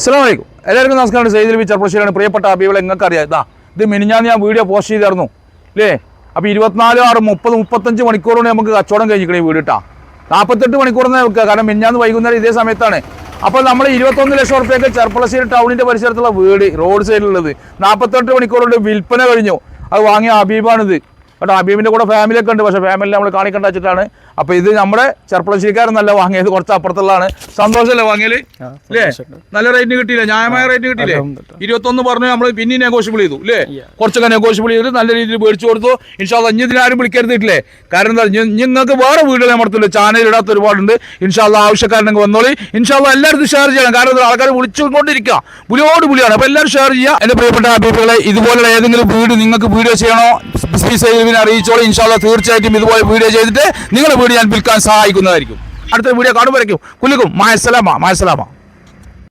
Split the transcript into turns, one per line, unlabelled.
അസ്സാം എല്ലാവർക്കും നമസ്കാരം. സെയ്തിൽ ബി ചർപ്പശ്ശേരിയാണ് പ്രിയപ്പെട്ട അബികളെ നിങ്ങൾക്ക് അറിയാം ഇതാ ഇത് മിനിഞ്ഞാന്ന് ഞാൻ വീഡിയോ പോസ്റ്റ് ചെയ്തായിരുന്നു. അല്ലേ അപ്പോൾ ഇരുപത്തിനാല് ആറ് മുപ്പത് മുപ്പത്തഞ്ച് മണിക്കൂറോടെ നമുക്ക് കച്ചവടം കഴിഞ്ഞിരിക്കണേ വീട് കേട്ടോ നാൽപ്പത്തെട്ട് മണിക്കൂർ തന്നെ വെക്കുക കാരണം മിനിഞ്ഞാന്ന് വൈകുന്നേരം ഇതേ സമയത്താണ്. അപ്പോൾ നമ്മൾ ഇരുപത്തൊന്ന് ലക്ഷം റുപ്യക്ക് ചെർപ്പളശ്ശേരി ടൗണിന്റെ പരിസരത്തുള്ള വീട് റോഡ് സൈഡിലുള്ളത്. നാൽപ്പത്തെട്ട് മണിക്കൂർ കൊണ്ട് വിൽപ്പന കഴിഞ്ഞു. അത് വാങ്ങിയ ഹബീബാണിത്. കേട്ടോ ഹബീബിന്റെ കൂടെ ഫാമിലിയൊക്കെ ഉണ്ട്. പക്ഷേ ഫാമിലി നമ്മൾ കാണിക്കേണ്ട വെച്ചിട്ടാണ്. അപ്പോൾ ഇത് നമ്മുടെ ചെറുപ്പളശ്ശേരിക്കാരനല്ല വാങ്ങിയത് കുറച്ച് അപ്പുറത്തുള്ളതാണ്. സന്തോഷമല്ലേ വാങ്ങിയത് അല്ലേ നല്ല റേറ്റിന് കിട്ടിയില്ല? ന്യായമായ റേറ്റ് കിട്ടിയില്ലേ? ഇരുപത്തൊന്ന് പറഞ്ഞു നമ്മൾ പിന്നെ നെഗോഷ്യബിൾ ചെയ്തു അല്ലേ കുറച്ചൊക്കെ നെഗോഷ്യബിൾ ചെയ്ത് നല്ല രീതിയിൽ മേടിച്ചു കൊടുത്തു. ഇൻഷാല്ല ഇനി ഇതിനാരും വിളിക്കരുതിട്ടില്ലേ കാരണം എന്താ നിങ്ങൾക്ക് വേറെ വീടുകൾ നമ്മുടെ ചാനൽ ഇടാത്ത ഒരുപാടുണ്ട്. ഇൻഷാല്ല ആവശ്യക്കാരനൊക്കെ വന്നോളി. ഇൻഷാല്ല എല്ലാവരും ഷെയർ ചെയ്യണം. കാരണം ആൾക്കാർ വിളിച്ചുകൊണ്ടിരിക്കുക. പുലിയോട് പുലിയാണ്. അപ്പോൾ എല്ലാവരും ഷെയർ ചെയ്യുക. എന്റെ പ്രിയപ്പെട്ട അഭിപ്രായങ്ങളെ ഇതുപോലുള്ള ഏതെങ്കിലും വീട് നിങ്ങൾക്ക് വീഡിയോ ചെയ്യണോ? ബിസിനസ് സേവിനെ അറിയിച്ചോളൂ. ഇൻഷാല്ല തീർച്ചയായിട്ടും ഇതുപോലെ വീഡിയോ ചെയ്തിട്ട് നിങ്ങളുടെ വീഡിയോ ഞാൻ വിൽക്കാൻ സഹായിക്കുന്നതായിരിക്കും. അടുത്ത വീഡിയോ കാണുമ്പോഴേക്കും കുല്ലിക്കും മായസലാമ മായസലാമ